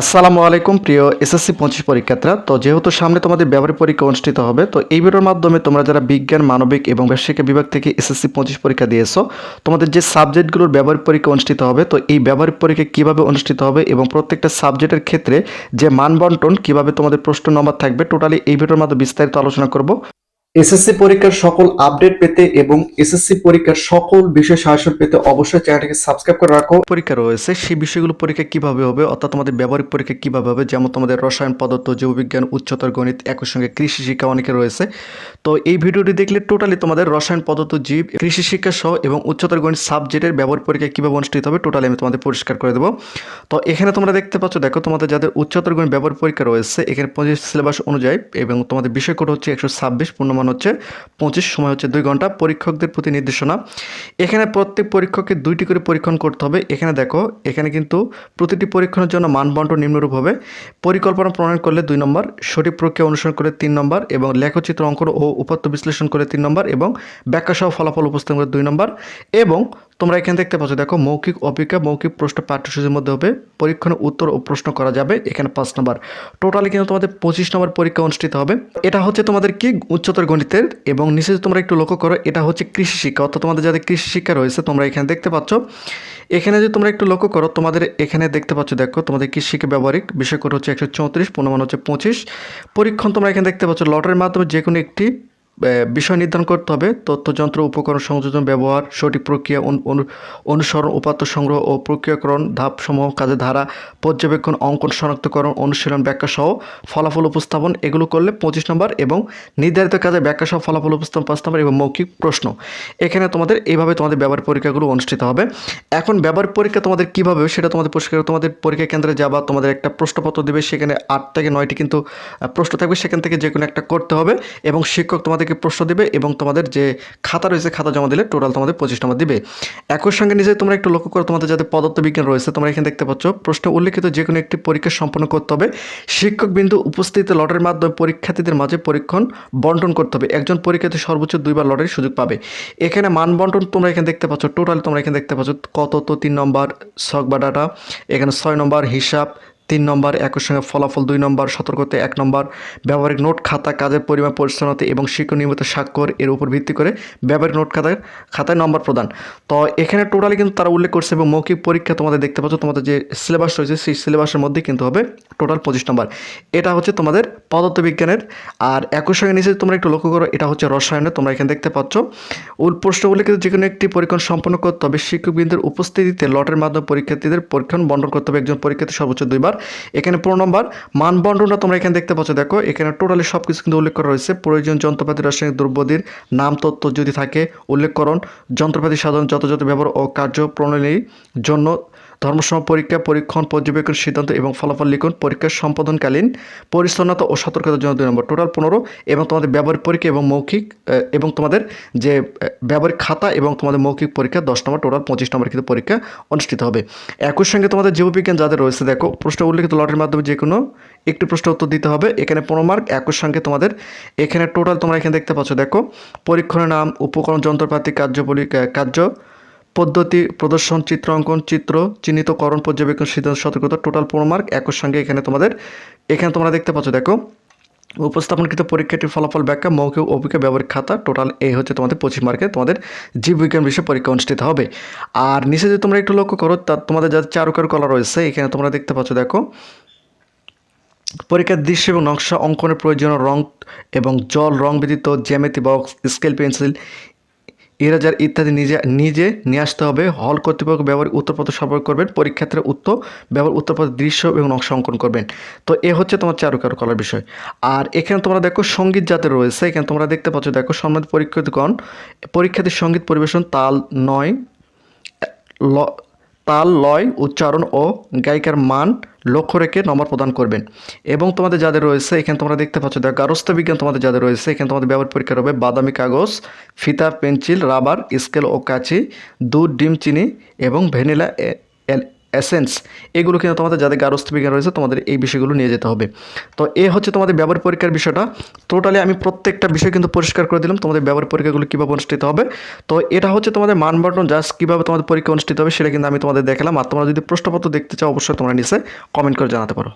আসসালামু আলাইকুম, প্রিয় এসএসসি পঁচিশ পরীক্ষার্থীরা। তো যেহেতু সামনে তোমাদের ব্যবহারিক পরীক্ষা অনুষ্ঠিত হবে, তো এই ভিডিওর মাধ্যমে তোমরা যারা বিজ্ঞান, মানবিক এবং ব্যবসায়িক বিভাগ থেকে এসএসসি পঁচিশ পরীক্ষা দিয়েছ, তোমাদের যে সাবজেক্টগুলোর ব্যবহারিক পরীক্ষা অনুষ্ঠিত হবে, তো এই ব্যবহারিক পরীক্ষা কীভাবে অনুষ্ঠিত হবে এবং প্রত্যেকটা সাবজেক্টের ক্ষেত্রে যে মান বন্টন কীভাবে তোমাদের প্রশ্ন নম্বর থাকবে, টোটালি এই ভিডিওর মাধ্যমে বিস্তারিত আলোচনা করব। এসএসসি পরীক্ষার সকল আপডেট পেতে এবং এসএসসি পরীক্ষার সকল বিষয় সাহায্য পেতে অবশ্যই চ্যানেলটিকে সাবস্ক্রাইব করে রাখো। পরীক্ষা রয়েছে, সেই বিষয়গুলো পরীক্ষা কীভাবে হবে, অর্থাৎ তোমাদের ব্যবহারিক পরীক্ষা কীভাবে হবে, যেমন তোমাদের রসায়ন, পদার্থ, জীববিজ্ঞান, উচ্চতর গণিত, একই সঙ্গে কৃষি শিক্ষা অনেকে রয়েছে। তো এই ভিডিওটি দেখলে টোটালি তোমাদের রসায়ন, পদার্থ, জীব, কৃষি শিক্ষা সহ এবং উচ্চতর গণিত সাবজেক্টের ব্যবহারিক পরীক্ষা কীভাবে অনুষ্ঠিত হবে টোটালি আমি তোমাদের পরিষ্কার করে দেবো। তো এখানে তোমরা দেখতে পাচ্ছ, দেখো তোমাদের যাদের উচ্চতর গণিত ব্যবহারিক পরীক্ষা রয়েছে, এখানে পঁচিশ সিলেবাস অনুযায়ী এবং তোমাদের বিষয় কোড হচ্ছে একশো ছাব্বিশ, পূর্ণমান হচ্ছে পঁচিশ, সময় হচ্ছে দুই ঘণ্টা। পরীক্ষকদের প্রতি নির্দেশনা। এখানে প্রত্যেক পরীক্ষককে দুইটি করে পরীক্ষণ করতে হবে। এখানে দেখো, এখানে কিন্তু প্রতিটি পরীক্ষণের জন্য মানবন্টন নিম্নরূপ হবে। পরিকল্পনা প্রণয়ন করলে দুই নম্বর, সঠিক প্রক্রিয়া অনুসরণ করে তিন নম্বর এবং লেখচিত্র অঙ্কন ও উপাত্ত বিশ্লেষণ করে তিন নম্বর এবং ব্যাখ্যা সহ ফলাফল উপস্থাপন করে দুই নম্বর এবং তোমরা এখানে দেখতে পাচ্ছ, দেখো মৌখিক অপেক্ষা, মৌখিক প্রশ্ন পাঠ্যসূচির মধ্যে হবে। পরীক্ষণে উত্তর ও প্রশ্ন করা যাবে এখানে পাঁচ নম্বর। টোটালি কিন্তু তোমাদের পঁচিশ নম্বর পরীক্ষা অনুষ্ঠিত হবে। এটা হচ্ছে তোমাদের কি? উচ্চতর গণিতের এবং নিচে তোমরা একটু লক্ষ্য করো, এটা হচ্ছে কৃষি শিক্ষা, অর্থাৎ তোমাদের যাদের কৃষি শিক্ষা রয়েছে, তোমরা এখানে দেখতে পাচ্ছ। এখানে যদি তোমরা একটু লক্ষ্য করো, তোমাদের এখানে দেখতে পাচ্ছ, দেখো, তোমাদের কৃষি শিক্ষা ব্যবহারিক বিষয় করে হচ্ছে একশো চৌত্রিশ, পূর্ণমান হচ্ছে পঁচিশ। পরীক্ষণ তোমরা এখানে দেখতে পাচ্ছ, লটারির মাধ্যমে যে কোনো একটি বিষয় নির্ধারণ করতে হবে, তথ্যযন্ত্র, উপকরণ সংযোজন, ব্যবহার, সঠিক প্রক্রিয়া, অনু- অনু- অনুসরণ, উপাত্ত সংগ্রহ ও প্রক্রিয়াকরণ, ধাপসমূহ কাজে ধারা, পর্যবেক্ষণ, অঙ্কন, শনাক্তকরণ, অনুশীলন ব্যাখ্যা সহ ফলাফল উপস্থাপন, এগুলো করলে পঁচিশ নম্বর এবং নির্ধারিত কাজে ব্যাখ্যা সহ ফলাফল উপস্থাপন পাঁচ নম্বর এবং মৌখিক প্রশ্ন। এখানে তোমাদের এইভাবে তোমাদের ব্যবহার পরীক্ষাগুলো অনুষ্ঠিত হবে। এখন ব্যবহার পরীক্ষা তোমাদের কীভাবে সেটা তোমাদের পরিষ্কার তোমাদের পরীক্ষা কেন্দ্রে যাবা, তোমাদের একটা প্রশ্নপত্র দেবে, সেখানে আট থেকে নয়টি কিন্তু প্রশ্ন থাকবে, সেখান থেকে যে কোনো একটা করতে হবে এবং শিক্ষক তোমাদেরকে প্রশ্ন দেবে এবং তোমাদের যে খাতা রয়েছে, খাতা জমা দিলে টোটাল তোমাদের পঁচিশ নম্বর দিবে। একই সঙ্গে নিজে তোমরা একটু লক্ষ্য করো, তোমাদের যাদের পদার্থবিজ্ঞান রয়েছে, তোমরা এখানে দেখতে পাচ্ছ, প্রশ্ন উল্লেখিত যে কোনো একটি পরীক্ষা সম্পন্ন করতে হবে। শিক্ষক বিন্দু উপস্থিত লটের মাধ্যমে পরীক্ষার্থীদের মাঝে পরীক্ষণ বন্টন করতে হবে। একজন পরীক্ষার্থী সর্বোচ্চ দুইবার লটের সুযোগ পাবে। এখানে মান বন্টন তোমরা এখানে দেখতে পাচ্ছ টোটাল তোমরা এখানে দেখতে পাচ্ছ, কত তো তিন নম্বর শখ বা ডাটা এখানে ছয় নম্বর হিসাব তিন নম্বর, একই সঙ্গে ফলাফল দুই নম্বর, সতর্কতা এক নম্বর, ব্যবহারিক নোট খাতা, কাজের পরিমাণ, পরিচ্ছন্নতা এবং শিক্ষক নিয়মিত স্বাক্ষর এর উপর ভিত্তি করে ব্যবহারিক নোট খাতায় খাতায় নম্বর প্রদান। তো এখানে টোটালি কিন্তু তারা উল্লেখ করছে এবং মৌখিক পরীক্ষা তোমাদের দেখতে পাচ্ছ, তোমাদের যে সিলেবাস রয়েছে, সেই সিলেবাসের মধ্যে কিন্তু হবে টোটাল পঁচিশ নম্বর। এটা হচ্ছে তোমাদের পদার্থবিজ্ঞানের, আর একই সঙ্গে নিচে তোমরা একটু লক্ষ্য করো, এটা হচ্ছে রসায়নে তোমরা এখানে দেখতে পাচ্ছ। উল প্রশ্ন উল্লেখিত যে কোনো একটি পরীক্ষণ সম্পন্ন করতে হবে, শিক্ষকবৃন্দের উপস্থিতিতে লটের মাধ্যমে পরীক্ষার্থীদের পরীক্ষণ বন্টন করতে হবে, একজন পরীক্ষার্থী সর্বোচ্চ দুইবার। এখানে পনেরো নম্বর মান বন্টনটা তোমরা এখানে দেখতে পাচ্ছ, দেখো। এখানে টোটালি সব কিছু কিন্তু উল্লেখ করা রয়েছে প্রয়োজন যন্ত্রপাতি, রাসায়নিক দ্রব্যদের নাম তত্ত্ব যদি থাকে উল্লেখকরণ যন্ত্রপাতি সাধারণ যথাযথ ব্যবহার ও কার্য প্রণালীর জন্য ধর্মসম পরীক্ষা, পরীক্ষণ, পর্যবেক্ষণ, সিদ্ধান্ত এবং ফলাফল লিখুন পরীক্ষা সম্পাদনকালীন পরিচ্ছন্নতা ও সতর্কতার জন্য দুই নম্বর। টোটাল পনেরো এবং তোমাদের ব্যবহারিক পরীক্ষা এবং মৌখিক এবং তোমাদের যে ব্যবহারিক খাতা এবং তোমাদের মৌখিক পরীক্ষা, দশ নম্বর টোটাল পঁচিশ নম্বর কিন্তু পরীক্ষা অনুষ্ঠিত হবে। একই সঙ্গে তোমাদের জীববিজ্ঞান যাদের রয়েছে, দেখো, প্রশ্ন উল্লেখিত লটের মাধ্যমে যে কোনো একটি প্রশ্ন উত্তর দিতে হবে। এখানে পনেরো মার্ক একই সঙ্গে তোমাদের এখানে টোটাল তোমরা এখানে দেখতে পাচ্ছ, দেখো, পরীক্ষণের নাম, উপকরণ, যন্ত্রপাতি, কার্যবলী কার্য পদ্ধতি, প্রদর্শন, চিত্র অঙ্কন, চিত্র চিহ্নিতকরণ পর্যবেক্ষণ, সিদ্ধান্ত, সতর্কতা টোটাল পনেরো মার্ক একই সঙ্গে এখানে তোমাদের, এখানে তোমরা দেখতে পাচ্ছ, দেখো, উপস্থাপনকৃত পরীক্ষাটির ফলাফল ব্যাখ্যা, মৌখিক অভিজ্ঞ ব্যবহারিক খাতা টোটাল এই হচ্ছে তোমাদের পঁচিশ মার্কে তোমাদের জীববিজ্ঞান বিষয়ে পরীক্ষা অনুষ্ঠিত হবে। আর নিচে যদি তোমরা একটু লক্ষ্য করো, তা তোমাদের যাদের চারুকার কলা রয়েছে, এখানে তোমরা দেখতে পাচ্ছ, দেখো, পরীক্ষার দৃশ্য এবং নকশা, অঙ্কনের প্রয়োজনীয় রং এবং জল, রং ব্যতীত জ্যামিতি, বক্স, স্কেল, পেন্সিল ইরেজার ইত্যাদি নিজে নিজে নিয়ে আসতে হবে। হল কর্তৃপক্ষ ব্যবহার উত্তরপত্র সরবরাহ করবেন, পরীক্ষার্থীরা উত্তর ব্যবহার উত্তরপত্র দৃশ্য এবং নকশা অঙ্কন করবেন। তো এ হচ্ছে তোমার চারুকার কলার বিষয়। আর এখানে তোমরা দেখো সংগীত যাতে রয়েছে। এখানে তোমরা দেখতে পাচ্ছ, দেখো সম্মানিত পরীক্ষাগণ পরীক্ষাতে সংগীত পরিবেশন তাল নয় তাল লয়, উচ্চারণ ও গায়িকার মান লক্ষ্য রেখে নম্বর প্রদান করবেন। এবং তোমাদের যাদের রয়েছে, এখানে তোমরা দেখতে পাচ্ছ দেখো গারস্থ বিজ্ঞান তোমাদের যাদের রয়েছে, এখানে তোমাদের ব্যবহার পরীক্ষা হবে বাদামি কাগজ, ফিতা, পেন্সিল, রাবার, স্কেল ও কাঁচি, দুধ, ডিম, চিনি এবং ভ্যানিলা এসেন্স এগুলো কিন্তু তোমাদের যাদের গারস্থ বিজ্ঞান রয়েছে, তোমাদের এই বিষয়গুলো নিয়ে যেতে হবে। তো এ হচ্ছে তোমাদের ব্যবহার পরীক্ষার বিষয়টা। টোটালি আমি প্রত্যেকটা বিষয় কিন্তু পরিষ্কার করে দিলাম, তোমাদের ব্যবহার পরীক্ষাগুলো কীভাবে অনুষ্ঠিত হবে। তো এটা হচ্ছে তোমাদের মানবন্টন জাস্ট কীভাবে তোমাদের পরীক্ষা অনুষ্ঠিত হবে সেটা কিন্তু আমি তোমাদের দেখালাম। আর তোমরা যদি প্রশ্নপত্র দেখতে চাও, অবশ্যই তোমরা নিচে কমেন্ট করে জানাতে পারো।